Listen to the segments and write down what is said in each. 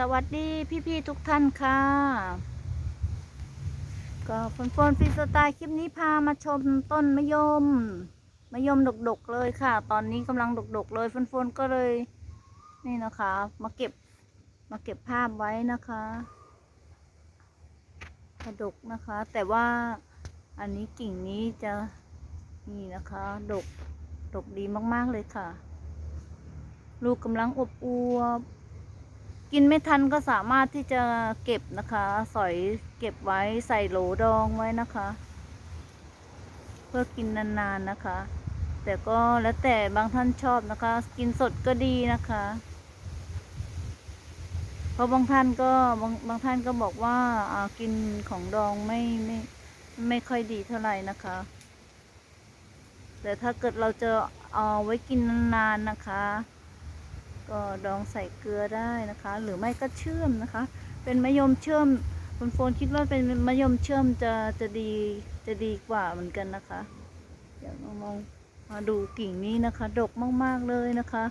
สวัสดีพี่ๆทุกท่านค่ะ ก็ฝนฝนฟรีสไตล์คลิปนี้พามาชมต้นมะยมมะยมดกๆเลยค่ะ ตอนนี้กำลังดกๆเลยฝนฝนก็เลย นี่นะคะ มาเก็บมาเก็บภาพไว้นะคะกระดกนะคะ แต่ว่าอันนี้กิ่งนี้จะนี่นะคะ ดกดกดีมากๆเลยค่ะ ลูกกำลังอบอวบ กินไม่ทันก็สามารถที่จะเก็บนะคะ สอยเก็บไว้ใส่โหลดองไว้นะคะ เพื่อกินนานๆนะคะ แต่ก็แล้วแต่บางท่านชอบนะคะ กินสดก็ดีนะคะ เพราะบางท่านก็บางบางท่านก็บอกว่าอ่ากินของดองไม่ไม่ไม่ค่อยดีเท่าไหร่นะคะ แต่ถ้าเกิดเราจะเอาไว้กินนานๆนะคะ ก็ดองใส่เกลือได้นะคะ หรือไม่ก็เชื่อมนะคะ เป็นมะยมเชื่อมคุณโฟนคิดว่าเป็นมะยมเชื่อมจะจะดีจะดีกว่าเหมือนกันนะคะเดี๋ยวมามองมาดูกิ่งนี้นะคะ ดกมากๆเลยนะคะ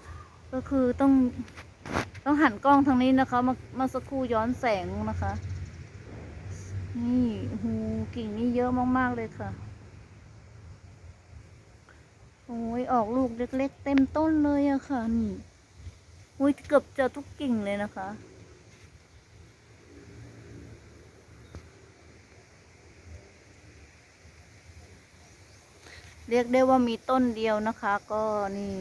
ก็คือต้องต้องหันกล้องทางนี้นะคะมามาสักครู่ย้อนแสงนะคะ นี่โอ้โหกิ่งนี้เยอะมากๆเลยค่ะโอ้ยออกลูกเล็ก ๆ เต็มต้นเลยอะค่ะนี่ อุ้ยเกือบจะทุกกิ่งเลยนะคะ เรียกได้ว่ามีต้นเดียวนะคะ ก็นี่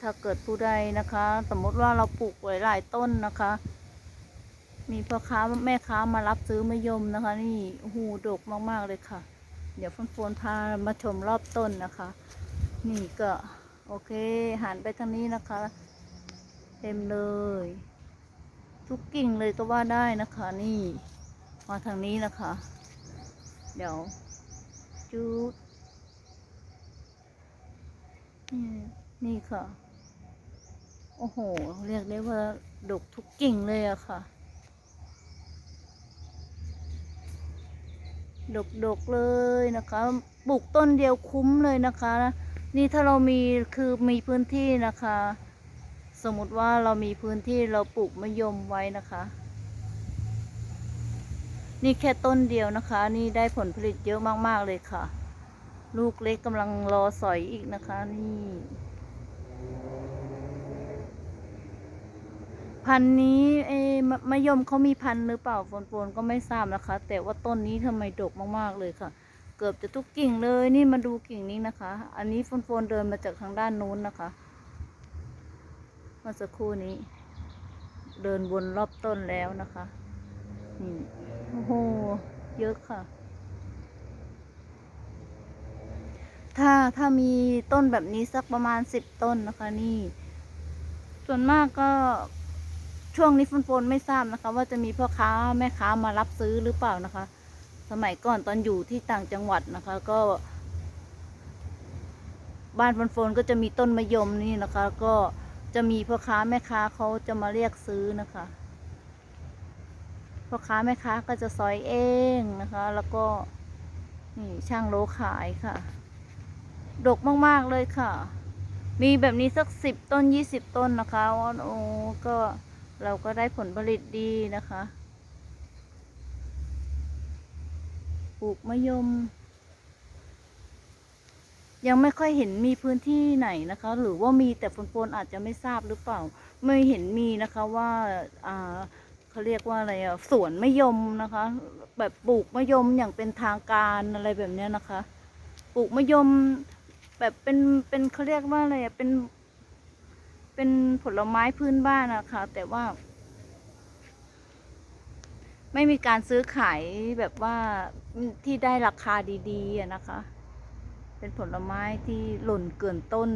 ถ้าเกิดผู้ใดนะคะ สมมติว่าเราปลูกไว้หลายต้นนะคะ มีพ่อค้าแม่ค้ามารับซื้อมะยมนะคะ นี่โอ้โหดกมาก ๆ เลยค่ะ เดี๋ยวฝนฝนพามาชมรอบต้นนะคะ นี่ก็โอเคหันไปทางนี้นะคะ เต็มเลย ทุกกิ่งเลยก็ว่าได้นะคะ นี่ มาทางนี้นะคะ เดี๋ยวจุดนี่นี่ค่ะ โอ้โห เรียกได้ว่าดกทุกกิ่งเลยอะค่ะ ดกดกเลยนะคะปลูกต้นเดียวคุ้มเลยนะคะ นี่ถ้าเรามีคือมีพื้นที่นะคะ สมมติว่าเรามีพื้นที่เราปลูกมะยมไว้นะคะ นี่แค่ต้นเดียวนะคะ นี่ได้ผลผลิตเยอะมากๆเลยค่ะ ลูกเล็กกำลังรอสอยอีกนะคะ นี่ พันนี้เอะมะยมเขามีพันหรือเปล่าฝนๆก็ไม่ทราบนะคะ แต่ว่าต้นนี้ทำไมดกมากๆเลยค่ะเกือบจะทุกกิ่งเลยนี่มาดูกิ่งนี้นะคะ อันนี้ฝนๆเดินมาจากทางด้านนู้นนะคะ มื่อสักครู่นี้ เดินวนรอบต้นแล้วนะคะ นี่ โอ้โห เยอะค่ะ ถ้าถ้ามีต้นแบบนี้สักประมาณสิบต้นนะคะ นี่ ส่วนมากก็ช่วงนี้ฝนฝนไม่ทราบนะคะ ว่าจะมีพ่อค้าแม่ค้ามารับซื้อหรือเปล่านะคะ สมัยก่อนตอนอยู่ที่ต่างจังหวัดนะคะ ก็ บ้านฝนฝนก็จะมีต้นมะยมนี่นะคะ ก็ จะมีพ่อค้าแม่ค้าเขาจะมาเรียกซื้อนะคะพ่อค้าแม่ค้าก็จะซอยเองนะคะ แล้วก็นี่ช่างโลขายค่ะ ดกมากๆเลยค่ะ มีแบบนี้สักสิบต้นยี่สิบต้นนะคะว่าโอ้ก็เราก็ได้ผลผลิตดีนะคะ ปลูกมะยม ยังไม่ค่อยเห็นมีพื้นที่ไหนนะคะ หรือว่ามีแต่ฝนๆอาจจะไม่ทราบหรือเปล่า ไม่เห็นมีนะคะว่าอ่าเขาเรียกว่าอะไรอะสวนมะยมนะคะ แบบปลูกมะยมอย่างเป็นทางการอะไรแบบเนี้ยนะคะ ปลูกมะยมแบบเป็นเป็นเขาเรียกว่าอะไรอะเป็นเป็นผลไม้พื้นบ้านนะคะ แต่ว่า ไม่มีการซื้อขายแบบว่าที่ได้ราคาดีๆนะคะ เป็นผลไม้ที่หล่นเกินต้น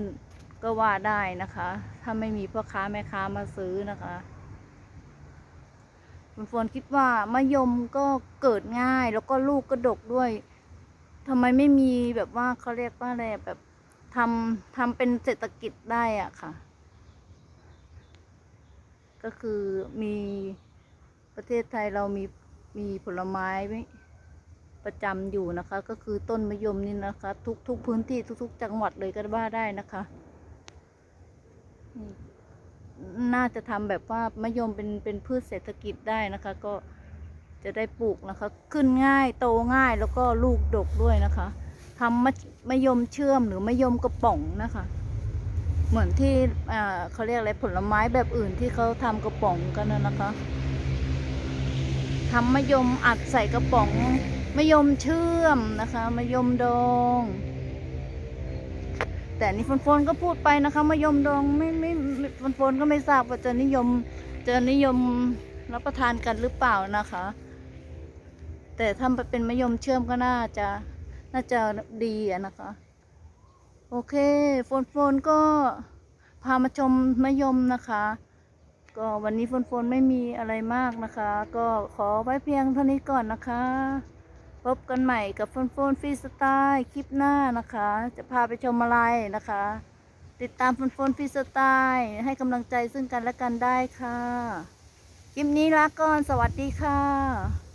ก็ว่าได้นะคะ ถ้าไม่มีพ่อค้าแม่ค้ามาซื้อนะคะคุณฝนคิดว่ามะยมก็เกิดง่ายแล้วก็ลูกก็ดกด้วยทำไมไม่มีแบบว่าเขาเรียกว่าอะไรแบบทำทำเป็นเศรษฐกิจได้อะค่ะ ก็คือมีประเทศไทยเรามีมีผลไม้ไว้ ประจำอยู่นะคะ ก็คือต้นมะยมนี่นะคะ ทุกทุกพื้นที่ทุก ๆ จังหวัดเลยก็ว่าได้นะคะนี่น่าจะทำแบบว่ามะยมเป็นเป็นพืชเศรษฐกิจได้นะคะ ก็จะได้ปลูกนะคะ ขึ้นง่ายโตง่ายแล้วก็ลูกดกด้วยนะคะทำมะมะยมเชื่อมหรือมะยมกระป๋องนะคะ เหมือนที่อ่าเขาเรียกอะไรผลไม้แบบอื่นที่เขาทำกระป๋องกันนะนะคะทำมะยมอัดใส่กระป๋อง มะยมเชื่อมนะคะมะยมดองแต่นี่ฟนๆก็พูดไปนะคะมะยมดองไม่ไม่ไม่ฟนก็ไม่ทราบว่าจะนิยมจะนิยมรับประทานกันหรือเปล่านะคะ แต่ถ้าเป็นมะยมเชื่อมก็น่าจะน่าจะดีอะนะคะ โอเคฟนๆก็พามาชมมะยมนะคะ ก็วันนี้ฟนๆไม่มีอะไรมากนะคะ ก็ขอไว้เพียงเท่านี้ก่อนนะคะ พบกันใหม่กับโฟนโฟนฟรีสไตล์คลิปหน้านะคะ จะพาไปชมอะไรนะคะ ติดตามโฟนโฟนฟรีสไตล์ให้กำลังใจซึ่งกันและกันได้ค่ะ คลิปนี้ลาก่อนสวัสดีค่ะ